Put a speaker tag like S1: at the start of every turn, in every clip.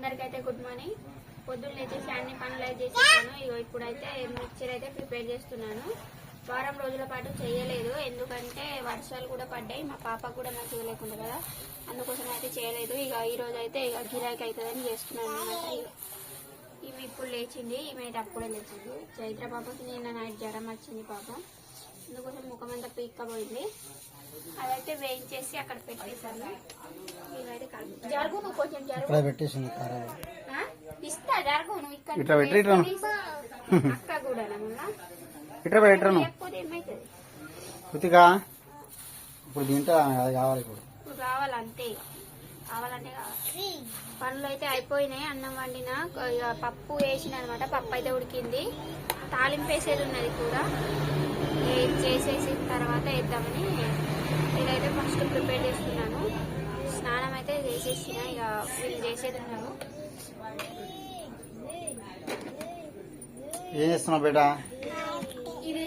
S1: అందరికైతే good morning పొద్దున్న లేచేసి అన్ని పనులు అయితే చేసేసాను. ఇగో ఇప్పుడైతే మిక్చర్ అయితే ప్రిపేర్ చేస్తున్నాను. వారం రోజుల పాటు చేయలేదు. ఎందుకంటే వర్షాలు కూడా పడ్డాయి. మా పాప కూడా మంచిగా లేకుండా కదా. అందుకోసం అయితే చేయలేదు. ఇక ఈ రోజు అయితే ఇక గిరాకీ అవుతుందని చేస్తున్నాను అనమాట ఇవి ఇప్పుడు లేచింది. ఈమె అయితే అప్పుడే లేచింది. చైత్ర పాపకి నిన్న నైట్ జ్వరం వచ్చింది పాపం. అందుకోసం ముఖం అంతా పీక్కపోయింది. అదైతే వేయించేసి అక్కడ పెట్టేశాను. ఇవైతే కలుపు జరుగు నువ్వు కొంచెం జరుగు.
S2: ఇక్కడ పెట్టేసింది కారం
S1: ఆ? ఇస్తా జరుగు నువ్వు ఇక్కడ
S2: ఇట్లా పెట్టు, ఇట్లా.
S1: అక్క కూడా మళ్ళా
S2: ఇట్రా పెట్టు, ఇట్రా నువ్వు
S1: లేకపోతే ఏమవుతుంది
S2: కృతికా ఇప్పుడు అది కావాలి ఇప్పుడు.
S1: ఇప్పుడు రావాలంతే కావాలంటే కావాలి. పనులు అయితే అయిపోయినాయి అన్నం వండిన. ఇక పప్పు వేసిన అనమాట పప్పు అయితే ఉడికింది. తాలింపు వేసేది ఉన్నది కూడా. చేసేసిన తర్వాత వేద్దామని ఇదైతే ఫస్ట్ ప్రిపేర్ చేస్తున్నాను స్నానం అయితే చేసేసిన ఇక వీళ్ళు చేసేది ఉన్నారు.
S2: ఏం చేస్తున్నావు బేటా?
S1: ఇది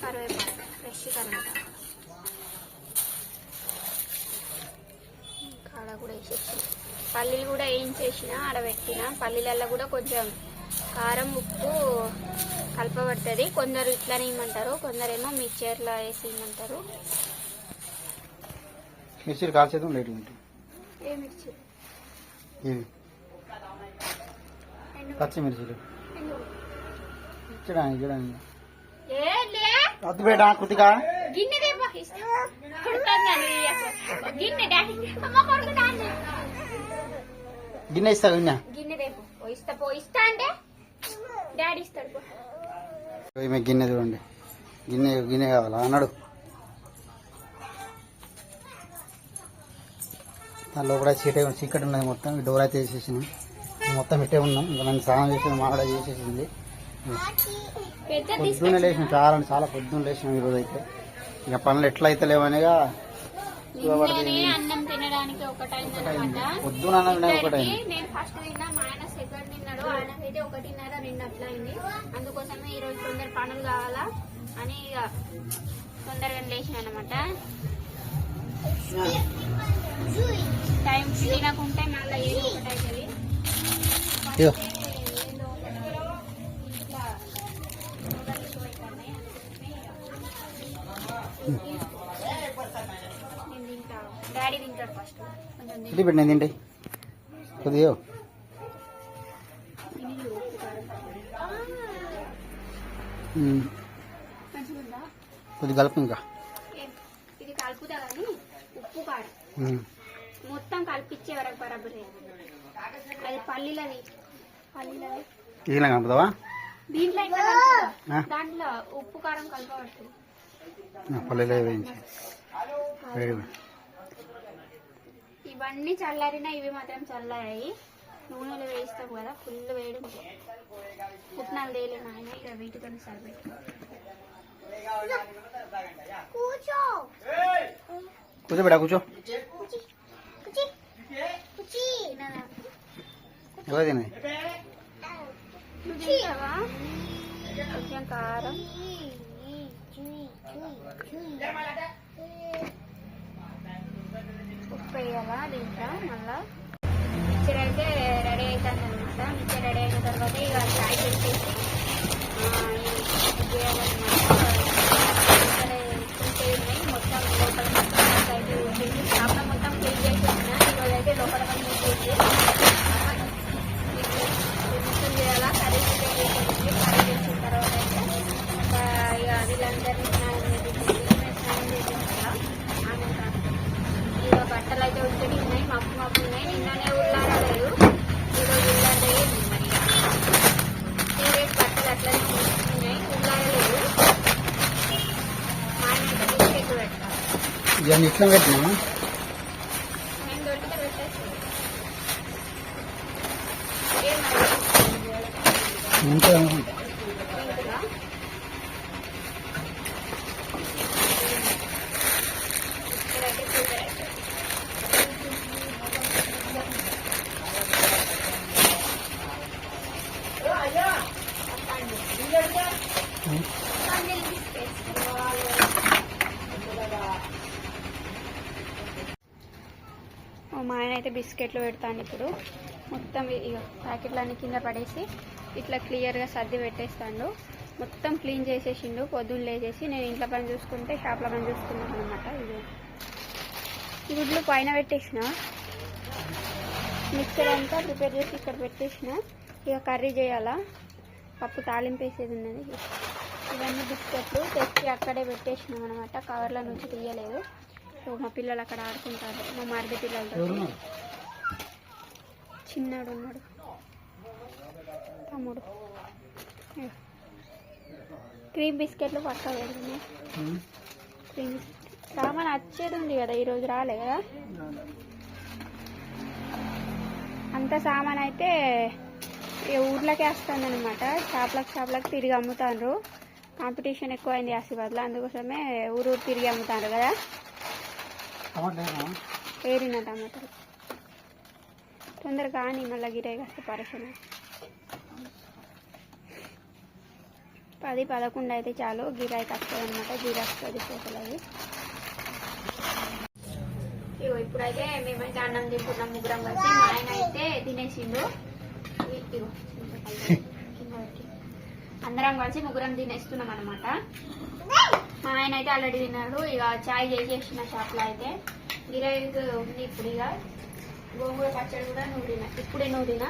S1: కరివేపాకు ఫ్రెష్ కరివేపాకు వేసేసి పల్లీలు కూడా వేయించేసిన ఆడబెట్టిన పల్లీలలో కూడా కొంచెం కారం ఉప్పు కలపబడుతుంది. కొందరు ఇట్లానే ఇమ్మంటారు కొందరేమో మిక్చర్లో వేసి ఇమ్మంటారు
S2: లేట్ ఉంటాయి
S1: ఏ
S2: పచ్చిమిర్చిలు వద్దు బేటా కృతికా
S1: గిన్నె గిన్నె డాడీ
S2: గిన్నె? గిన్నె
S1: ఓ ఇస్తా పో ఇస్తా అంటే డాడీ ఇస్తాడు పో.
S2: ఈమె గిన్నె చూడండి. గిన్నె గిన్నె కావాలా? అన్నాడు. దానిలో కూడా చీట చీకటి ఉన్నది మొత్తం. డోర్ అయితే వేసేసినాం మొత్తం ఇట్టే ఉన్నాం. ఇంకా నన్ను స్నానం చేసి మా కూడా చేసేసింది.
S1: పెద్ద
S2: పొద్దున్నే లేచిన చాలా చాలా పొద్దున్న లేచినాం ఈరోజు అయితే ఇక పనులు ఎట్లా అయితే లేవనేగా
S1: అన్నం తినడానికి ఒకటైంది
S2: అన్నం తినడానికి ఒకటైంది.
S1: నేను ఫస్ట్ తిన్నా మా ఆయన సెకండ్ తిన్నాడు ఆయనకైతే ఒకటిన్నర రెండు అట్లా అయింది అందుకోసమే ఈ రోజు తొందర పనులు కావాలా అని ఇక తొందరగా లేచిన అనమాట. టైం తినకుంటే మళ్ళీ ఏదో ఒకటి అవుతుంది
S2: ఇదిగో.
S1: ఏందో ఇట్లా ఒకటి show అవుతున్నాయి. నేను తింటా డాడీ తింటాడు ఫస్ట్ కొంచెం తిని-
S2: ఇది పెట్టిన తింటే కొద్దిగా కొద్ది కలుపు ఇంకా?
S1: ఇది కలుపుతా కానీ ఉప్పు కారం
S2: ఉమ్.
S1: మొత్తం కలిపిచ్చే వరకు బరాబర్. అది పల్లీలది పల్లీలది
S2: కలుపుతావా
S1: దీంట్లో? దాంట్లో ఉప్పు కారం
S2: ఆ, పల్లెలో వేయించి.
S1: ఇవన్నీ చల్లారినా ఇవి మాత్రం చల్లారాయి. నూనెలో వేస్తాం కదా ఫుల్ వేడి ఉంటుంది. పుట్నాలు తేలే నాయన ఇక వీటితో కూర్చో.
S2: కూర్చో? ఎవరు తినది?
S1: కొంచెం కారం. ఉప్పు వేయాలా దీంట్లో మళ్ళా? మిక్చర్ అయితే రెడీ అవుతుంది అనమాట మిక్చర్ రెడీ అయిన తర్వాత ఇక చాయ్ పెట్టేసి చేయాలన్నమాట
S2: ఇట్లా పెట్టినా
S1: ఇంకా Mm-hmm. బిస్కెట్లు పెడతాను ఇప్పుడు. మొత్తం ప్యాకెట్లన్నీ కింద పడేసి ఇట్లా క్లియర్గా సర్ది పెట్టేస్తాడు. మొత్తం క్లీన్ చేసేసిండు పొద్దున్న లేచేసి నేను ఇంట్లో పని చూసుకుంటే షాప్లో పని చూసుకున్నాను అనమాట ఇది ఈ గుడ్లు పైన పెట్టేసిన. మిక్సర్ అంతా ప్రిపేర్ చేసి ఇక్కడ పెట్టేసిన. ఇక కర్రీ చేయాలా. పప్పు తాలింపేసేది ఉన్నది. ఇవన్నీ బిస్కెట్లు తెచ్చి అక్కడే పెట్టేసినాం అనమాట కవర్ల నుంచి తీయలేదు. మా పిల్లలు అక్కడ ఆడుకుంటారు. మా మరిది పిల్లలతో
S2: ఎవరున్నారు?
S1: చిన్నాడు ఉన్నాడు. తమ్ముడు. క్రీమ్ బిస్కెట్లు పక్కా
S2: ఉమ్.
S1: క్రీమ్ బిస్కెట్ సామాన్ వచ్చేది ఉంది కదా ఈరోజు రాలే కదా? అంత సామాన్ అయితే ఊర్లోకే వస్తుంది అనమాట షాప్లకు షాప్లకు తిరిగి అమ్ముతాండ్రు. కాంపిటీషన్ ఎక్కువైంది ఆశీర్వాద్లో. అందుకోసమే ఊరు ఊరు తిరిగి అమ్ముతాండ్రు కదా? ఏరిన టమాటాలు. తొందరగా కానీ మళ్ళీ గిరాయి కాస్త పరేషన్ పది పదకొండు అయితే చాలు. గిరాయి వస్తుంది అనమాట గిరా వస్తుంది పూసలది ఇగో ఇప్పుడైతే మేమైతే అన్నం తింటున్నాం ముగ్గురం కలిసి. మా ఆయన అయితే తినేసిండు. ఇగో. అందరం కలిసి ముగ్గురం తినేస్తున్నాం అనమాట మా ఆయన అయితే ఆల్రెడీ తిన్నాడు. ఇక చాయ్ చేసేసిన షాప్లో అయితే. గిరాయి ఉంది ఇప్పుడు ఇక. గోంగూర పచ్చడి కూడా నూరిన ఇప్పుడే నూరిన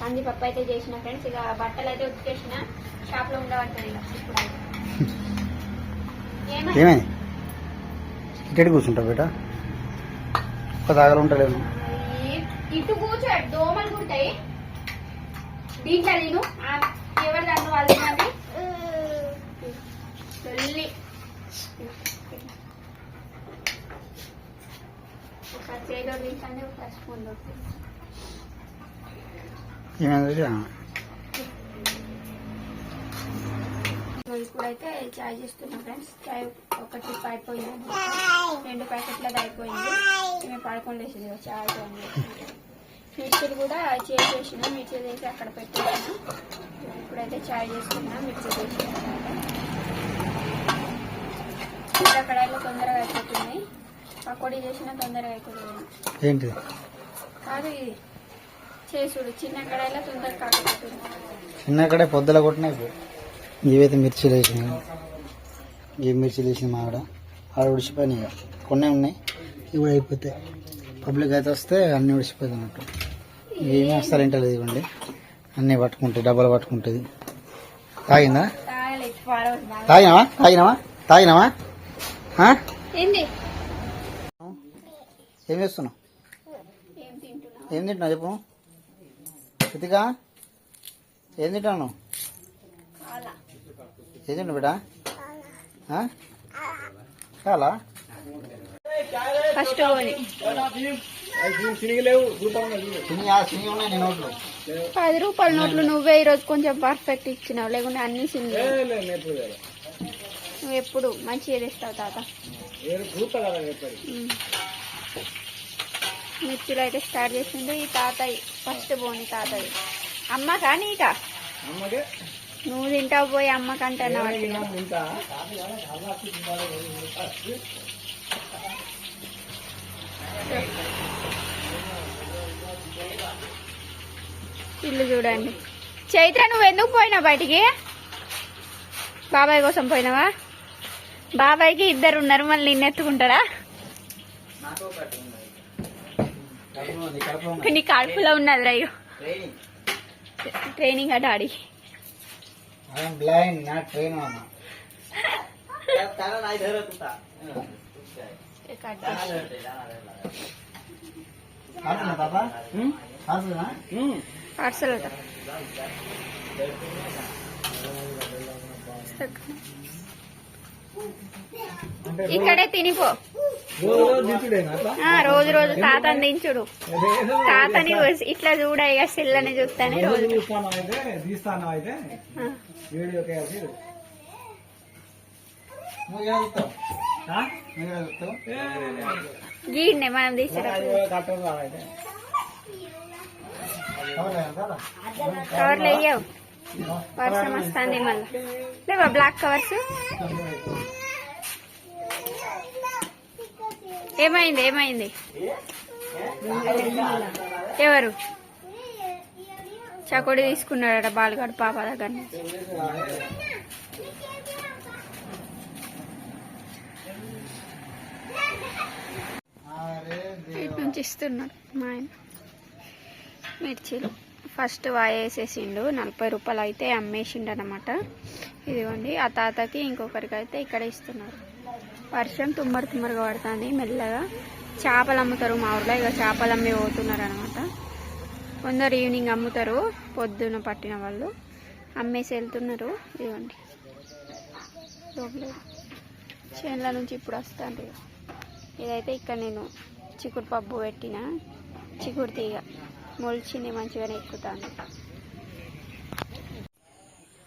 S1: కందిపప్పు అయితే చేసిన ఫ్రెండ్స్ ఇక బట్టలు అయితే ఉతికేసిన. షాప్లో ఉండబడుతుంది ఇక. ఇప్పుడు. ఏమైంది?
S2: ఇక్కడ కూర్చుంటావు బేట? ఒక దాగలు ఉంటలేను
S1: ఈ- ఇటు కూర్చో దోమలు కుడతాయి. దీంట్లో నేను ఎవరి దాంట్లో వాళ్ళు తినండి ఒకసారి చేదో తీసండి ఒకసారి స్పూన్ ఇప్పుడైతే చాయ్ చేస్తున్నాం ఫ్రెండ్స్. చాయ్ ఒక ట్రిప్ అయిపోయింది. రెండు ప్యాకెట్లది అయిపోయింది. మేము పడుకోండేసింది చాయ్ మిర్చిలు కూడా చేసేసిన మిర్చి చేసి అక్కడ పెట్టేసిన. ఇప్పుడైతే చాయ్ చేసుకున్నా మిర్చి చేసిన చిన్న కడాయిలో తొందరగా అయిపోతుంది. పకోడీ చేసిన తొందరగా అయిపోతుంది.
S2: ఏంటిది
S1: కాదు ఇది. చేసుడు. చిన్న కడాయిలో తొందరగా కాకపోతుంది.
S2: చిన్న కడే పొద్దుల కొట్టినా ఇప్పుడు ఇవైతే మిర్చీలు వేసినాయి ఏ మిర్చీలు వేసింది మా ఆవిడ. ఆడ ఉడిచిపోయినాయి ఇక. కొన్ని ఉన్నాయి. ఇవి అయిపోతాయి. పబ్లిక్ అయితే వస్తే అన్నీ ఉడిచిపోతాయి అన్నట్టు. ఏమీ వస్తారు ఇంటలేదు ఇవ్వండి. అన్నీ పట్టుకుంటాయి డబ్బాలు పట్టుకుంటుంది. తాగిందా. తాగినావా? తాగినావా? తాగినావా? ఏం చేస్తున్నావు?
S1: ఏం తింటున్నావు
S2: చెప్పు. కృతికా ఏం తింటాను ఏం తింటావు బిడ్డ? ఆ? చాలా
S1: ఫస్ట్ పది రూపాయల నోట్లు నువ్వే ఈరోజు కొంచెం పర్ఫెక్ట్ ఇచ్చినావు లేకుంటే అన్ని నువ్వు ఎప్పుడు మంచిగా తెస్తావు తాత. మిర్చిలు అయితే స్టార్ట్ చేసిండు ఈ తాతయ్య ఫస్ట్ పోని తాతయ్య. అమ్మ కానీ ఇక నువ్వు తింటావు పోయి అమ్మకంటున్నావు ఇల్లు చూడండి. చైత్ర నువ్వు ఎందుకు పోయినావు బయటికి? బాబాయ్ కోసం పోయినావా? బాబాయ్కి ఇద్దరు ఉన్నారు మళ్ళీ నిన్ను ఎత్తుకుంటాడా? నీ కడుపులో ఉన్నది రయ్యో ట్రైనింగ్ అట ఆడి
S2: ఐఎమ్
S1: పార్సల్ అట. ఇక్కడే తినిపో. రోజు రోజు తాతని దించుడు. తాతని ఇట్లా చూడ ఇక సిల్లని చూస్తానే రోజు గీడ్నే మనం తీసేటప్పుడు
S3: కట్టరు అయితే
S2: కవర్ లేదా కదా?
S1: కవర్లు వేయవు. వర్షం వస్తుంది మళ్ళీ. లేవా బ్లాక్ కవర్స్ ఏమైంది ఏమైంది? ఎవరు? చకోడి తీసుకున్నాడట బాలుగాడు పాప దగ్గర నుంచి. ఇటు నుంచి ఇస్తున్నాడు మా ఆయన. మిర్చీలు. ఫస్ట్ వాయేసేసిండు. నలభై రూపాయలు అయితే అమ్మేసిండు అనమాట ఇదిగోండి ఆ తాతకి ఇంకొకరికి అయితే ఇక్కడ ఇస్తున్నారు. వర్షం తుమ్మరు తుమ్మరుగా పడుతుంది. మెల్లగా చేపలు అమ్ముతారు మా ఊర్లో. ఇక చేపలు అమ్మి పోతున్నారు అనమాట కొందరు ఈవినింగ్ అమ్ముతారు. పొద్దున పట్టిన వాళ్ళు అమ్మేసి వెళ్తున్నారు. ఇదిగోండి. చేనుల నుంచి ఇప్పుడు వస్తాను ఇదైతే ఇక్కడ నేను చిక్కుడు పప్పు పెట్టిన. చిక్కుడు తీగ. మొలిచింది మంచిగానే ఎక్కుతాను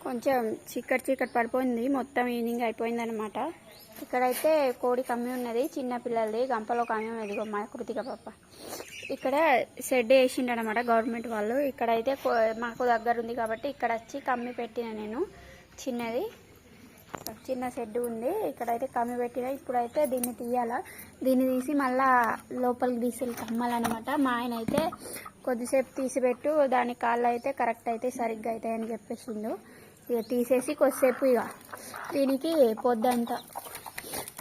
S1: కొంచెం చిక్కటి చీకటి పడిపోయింది మొత్తం ఈవినింగ్ అయిపోయింది అనమాట ఇక్కడైతే కోడి కమ్మి ఉన్నది చిన్న పిల్లలది గంపలో కమ్మి ఉన్నది మా కృతిక పాప. ఇక్కడ షెడ్ వేసిండు అనమాట గవర్నమెంట్ వాళ్ళు. ఇక్కడైతే మాకు దగ్గర ఉంది కాబట్టి ఇక్కడ వచ్చి కమ్మి పెట్టిన నేను చిన్నది. చిన్న షెడ్ ఉంది ఇక్కడైతే కమ్మి పెట్టిన. ఇప్పుడైతే దీన్ని తీయాలా. దీన్ని తీసి మళ్ళా లోపలికి తీసి కమ్మాలన్నమాట. మా ఆయన అయితే కొద్దిసేపు తీసిపెట్టు దాని కాళ్ళు అయితే కరెక్ట్ అయితే సరిగ్గా అవుతాయి అని చెప్పేసిండు. ఇక తీసేసి కొద్దిసేపు ఇక దీనికి పొద్దంతా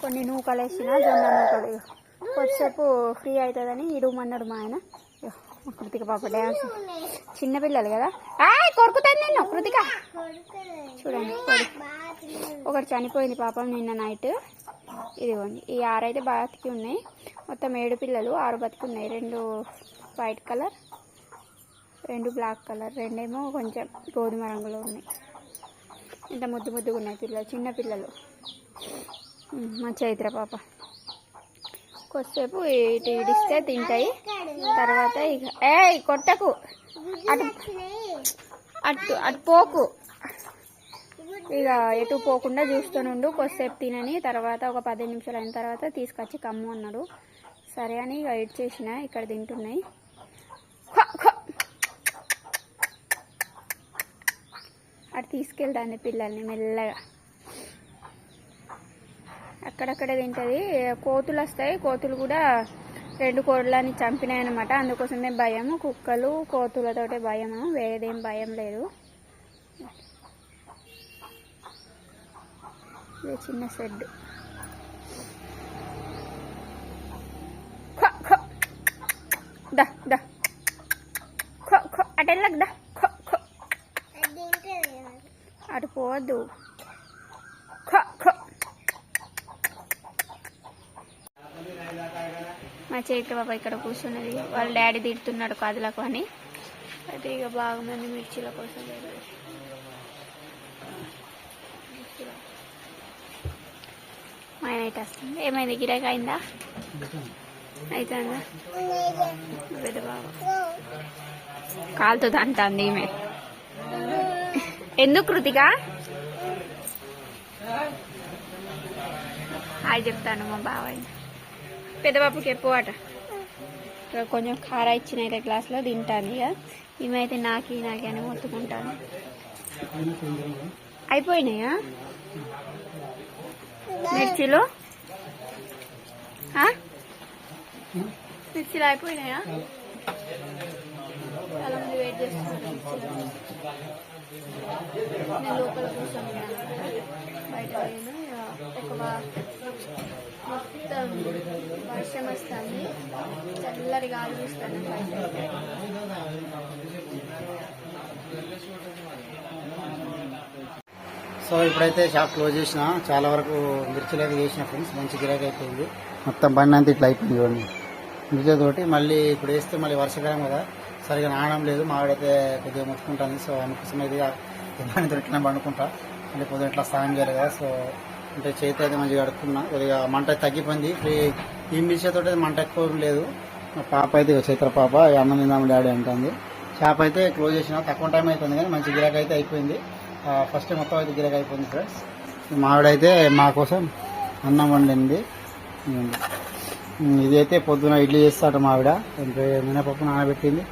S1: కొన్ని నూకలు వేసిన జొన్న నూకలు ఇక. కొద్దిసేపు ఫ్రీ అవుతుందని ఇరుమన్నాడు మా ఆయన. కృతిక పాప డ్యాన్స్ చిన్నపిల్లలు కదా. కొరుకుతాను నేను కృతిక. చూడండి ఒకటి చనిపోయింది పాపం నిన్న నైట్ ఇదిగోండి ఈ ఆరు అయితే బతికి ఉన్నాయి. మొత్తం ఏడు పిల్లలు ఆరు బతికి ఉన్నాయి. రెండు వైట్ కలర్ రెండు బ్లాక్ కలర్ రెండేమో కొంచెం గోధుమ రంగులో ఉన్నాయి. ఇంత ముద్దు ముద్దుగా ఉన్నాయి పిల్లలు చిన్న పిల్లలు. మా చైత్ర పాప. కొద్దిసేపు ఇటు ఇడిస్తే తింటాయి. తర్వాత ఇక ఏ కొట్టకు. అటు అటు అటు పోకు. ఇక ఎటు పోకుండా చూస్తూనుండు కొద్దిసేపు తినని. తర్వాత ఒక పది నిమిషాలు అయిన తర్వాత తీసుకొచ్చి కమ్ము అన్నాడు. సరే అని ఇక ఎడ్ చేసిన ఇక్కడ తింటున్నాయి. అక్కడ తీసుకెళ్తాండి పిల్లల్ని మెల్లగా. అక్కడక్కడ తింటుంది. కోతులు వస్తాయి. కోతులు కూడా రెండు కోళ్ళని చంపినాయి అనమాట అందుకోసమే భయం కుక్కలు కోతులతోటే భయము. వేరేదేం భయం లేదు. ఇది చిన్న షెడ్. ఖ, ఖ. దా దా. దా. అటు పోవద్దు. మా చైత్ర బాబా ఇక్కడ కూర్చున్నది. వాళ్ళ డాడీ తిడుతున్నాడు కాదులకు అని. అయితే ఇక బాగా మంది మిర్చీల కోసం. మా ఆయన అయితే వస్తుంది. ఏమైంది? గిరాక అయిందా? అవుతుందా? పెద్ద బాబా కాలుతుంది అంటుంది ఈమె. ఎందుకు కృతిక హాయ్ చెప్తాను మా బాబాయ్ పెద్ద ఎక్కువ అట కొంచెం కార ఇచ్చిన అయితే గ్లాస్లో తింటాను ఇక. ఈమె నాకి నాకి అని మొత్తుకుంటాను. అయిపోయినాయా? మిర్చిలు? మిర్చిలు అయిపోయినాయా? చాలా మంది వెయిట్ చేస్తున్నారు. నేను లోపల కూర్చొని బయట పోయినా ఒక మొత్తం వర్షం వస్తుంది. చల్లరి గాలి చూస్తాను బయట
S2: సో ఇప్పుడైతే షాప్ క్లోజ్ చేసిన చాలా వరకు మిర్చిలు చేసిన ఫ్రెండ్స్ మంచి గిరాకీ అయిపోయింది. మొత్తం బండి అంతా ఇట్లా అయిపోయింది చూడండి. మిర్చితోటి మళ్ళీ ఇప్పుడు వేస్తే మళ్ళీ వర్షకాలం కదా. సరిగా నానడం లేదు. మావిడైతే కొద్దిగా ముట్టుకుంటాను సో అందుకోసం అయితే ఇబ్బంది ఇట్లా పండుకుంటా. అంటే కొద్దిగా ఇట్లా స్నానం చేయాలి కదా సో అంటే చేతి అయితే మంచిగా కడుక్కున్నా. కొద్దిగా మంట తగ్గిపోయింది. ఫ్రీ ఈ మిషతో మంట ఎక్కువ లేదు. మా పాప అయితే ఇగో చైత్ర పాప అన్నం తిందాము డాడీ అంటుంది. షాప్ అయితే క్లోజ్ చేసిన తక్కువ టైం అయిపోయింది కానీ మంచి గిరాక్ అయితే అయిపోయింది. ఫస్ట్ మొత్తం అయితే గిరాక్ అయిపోయింది ఫ్రెండ్స్. మావిడైతే మా కోసం అన్నం వండింది. ఇదైతే పొద్దున ఇడ్లీ చేస్తాడు మావిడ మినపప్పు నానబెట్టింది.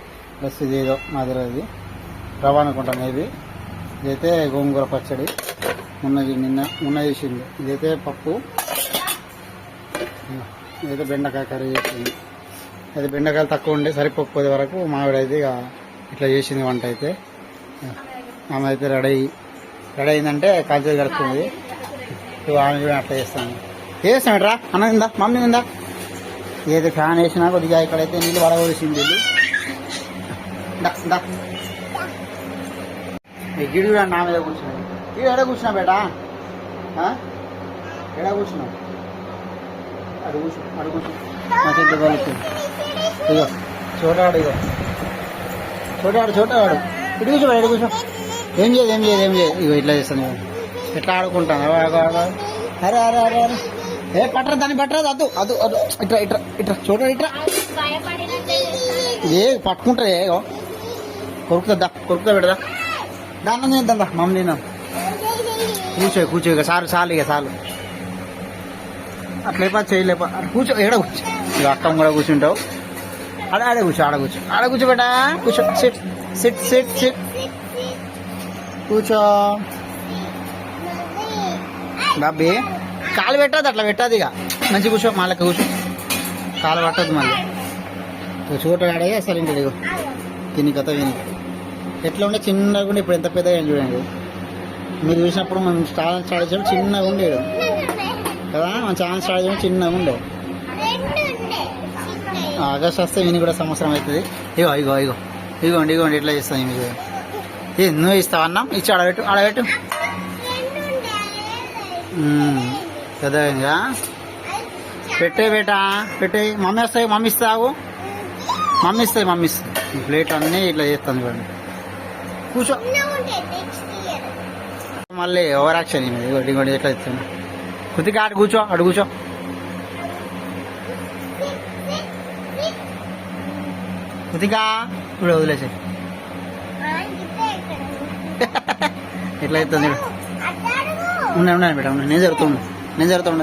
S2: ప్లస్ ఇది ఏదో మాదిరి ఇది రవ్వ అనుకుంటాను ఇది ఇదైతే గోంగూర పచ్చడి. ఉన్నది నిన్న ఉన్న చేసింది ఇదైతే పప్పు. ఇదైతే బెండకాయ కర్రీ చేసింది. అది బెండకాయలు తక్కువ ఉండే సరిపోకపోయే వరకు మావిడ అయితే ఇక ఇట్లా చేసింది వంట అయితే. ఆమె అయితే రెడీ. అయ్యి రెడీ అయిందంటే కాల్చేది కడుతుంది ఆమె కూడా అట్లా చేస్తాను చేస్తాం రా అన్న ఇందా మమ్మీ ఇందా ఏదో ఫ్యాన్ వేసినా కొద్దిగా ఇక్కడైతే నీళ్ళు వడవలసింది వీళ్ళు గిడి కూడా నా మీద కూర్చున్నాడు. ఇది ఎడ కూర్చున్నా బేటా? ఆ? ఎడ కూర్చున్నావు? అడు కూర్చో అడు కూర్చో. చెట్టు కలుపు ఇగో చోటాడు ఇగో చోటాడు చోటాడు ఇటు కూర్చో ఇటు కూర్చో. ఏం చేయదు ఏం చేయదు ఏం చేయదు. ఇగో ఇట్లా చేస్తాను. ఎట్లా ఆడుకుంటాను. అరే అరే అరే అరే. ఏ పట్టరా దాన్ని పట్టరా అద్దు అద్దు అద్దు. ఇట్రా ఇట్రా ఇట్రా. చూడ ఇట్రా. ఏ పట్టుకుంటా ఏగో కొరుకుతుందా కొరుకుతా పెడదా? దాన్ని చేద్దాం దా మమ్మీ నేను. కూర్చో కూర్చో ఇక చాలు చాలు ఇక చాలు. అట్లేపా చేయలేపా కూర్చో ఎక్కడ కూర్చో? ఇక అక్కం కూడా కూర్చుంటావు. ఆడ ఆడే కూర్చో ఆడ కూర్చో. ఆడ కూర్చో బేటా కూర్చో. Sit sit sit sit. కూర్చో. బాబీ కాలు పెట్టదు అట్లా పెట్టదు ఇక. మంచి కూర్చో మళ్ళీ కూర్చో. కాలు పట్టదు మళ్ళీ. ఇక చోట ఆడే అసలు ఇంటి ఇదిగో కథ విని. ఎట్లా ఉండే? చిన్నగా ఉండే. ఇప్పుడు ఎంత పెద్దగా చూడండి. మీరు చూసినప్పుడు మనం ఛానల్ స్టార్ట్ చేసాం చిన్నగా ఉండేది కదా? మన ఛానల్ స్టార్ట్ చేయడం చిన్నగా ఉండే ఆగస్ట్ వస్తే విని కూడా సంవత్సరం అవుతుంది. ఇగో ఇగో ఇగో. ఇగోండి ఇగోండి. ఇట్లా చేస్తాను మీకు? ఏ నువ్వు ఇస్తావు అన్నం? ఇచ్చి ఆడబెట్టు ఆడబెట్టు. మ్మ్. పెద్దగా పెట్టే బేటా పెట్టే. మమ్మీ వస్తాయి మమ్మీ ఇస్తావు? మమ్మీ ఇస్తాయి మమ్మీ ఇస్తాయి. ప్లేట్ అన్నీ ఇట్లా చేస్తాను చూడండి. కూర్చో. మళ్ళీ ఓవర్ యాక్షన్ ఇది ఇగోటి ఎట్లా ఇస్తాను కొద్దిగా ఆడు కూర్చో అడు కూర్చో. కొద్దిగా ఇప్పుడు వదిలేసే ఎట్లా అవుతుంది ఉన్నాయి ఉన్నాయి బేట ఉన్నాయి. నేను జరుగుతుండ నేను జరుగుతుండ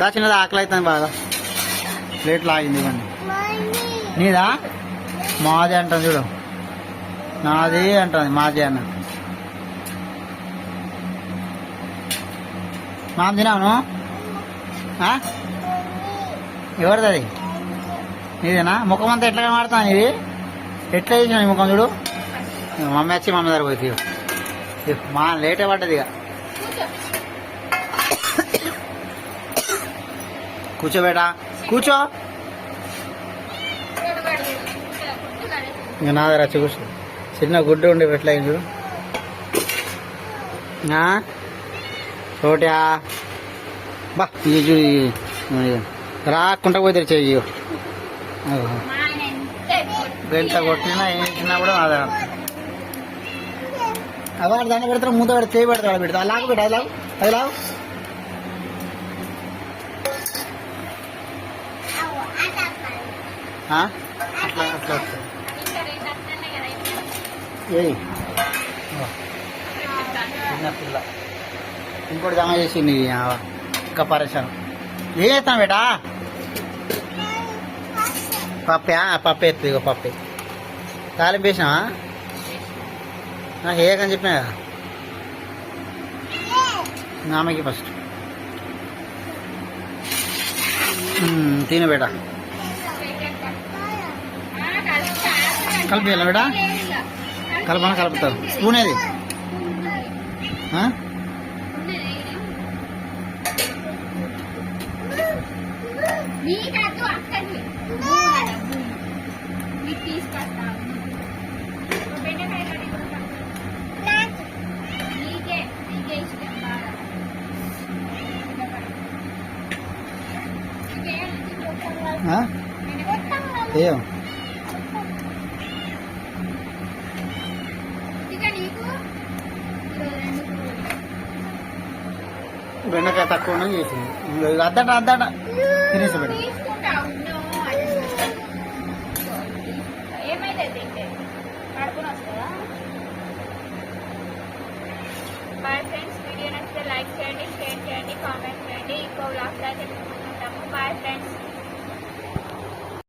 S2: దా చిన్నది ఆకలి అవుతుంది బాగా. ప్లేట్ లాగింది ఇవ్వండి. నీదా? మాది అంటాను చూడు. నాది అంటుంది మాది అన్న. మామ తినావును ఎవరిది అది? నీదేనా? ముఖం అంతా ఎట్లా కనబడుతుంది ఇది ఎట్లా చేసిన ముఖం చూడు? మమ్మీ వచ్చి మమ్మీ దగ్గర పోయి మా లేటే పడ్డది ఇక. కూర్చోబేటా కూర్చో. ఇంకా నా దగ్గర వచ్చి కూర్చో చిన్న గుడ్డు ఉండి పెట్టలేదు చూడు. ఆ? చోట్యా? బా ఇది చూడు రాకుండా పోతే చెయ్యి అగో.
S1: కొట్టినా
S2: ఏం ఇచ్చినా కూడా అదే. అవాడు దాన్ని పెడతారు? ముందు పెడితే చేయి పెడతాడు పెడతా అలాగ పెట్ట అది లాగు అది లావు ఆ? అట్లా అట్లా అట్లా.
S1: ఇంకా రెండు అట్లనే కదా ఇప్పుడు.
S2: ఏయ్ ఓ, చిన్న పిల్ల. ఇంకోటి జమ చేసింది. ఇంకా పరేషాన్. ఏం చేస్తాం బేటా? పప్పే పప్పు ఎత్తు ఇగో పప్పే. తాలింపు వేసినావా? ఏకని చెప్పినా కదా? ఆమెకి ఫస్ట్ తిన బేటా.
S1: కలుపుతా.
S2: కలిపేయాలా బేటా?
S1: ఇక.
S2: కలపన కలుపుతారు? స్పూన్ ఏది? ఆ?
S1: మీకద్దు అక్కడికి మీకు తీసుకొస్తాను బెండకాయ కర్రీ కూడా పక్కన. నీకే నీకే ఇష్టం బాగా
S2: ఆ? ఏం
S1: ఇక నీకు ఇదిగో రెండు కూరలు.
S2: బెండకాయ తక్కువ చేసింది. అద్దట అద్దట తినేసి బేట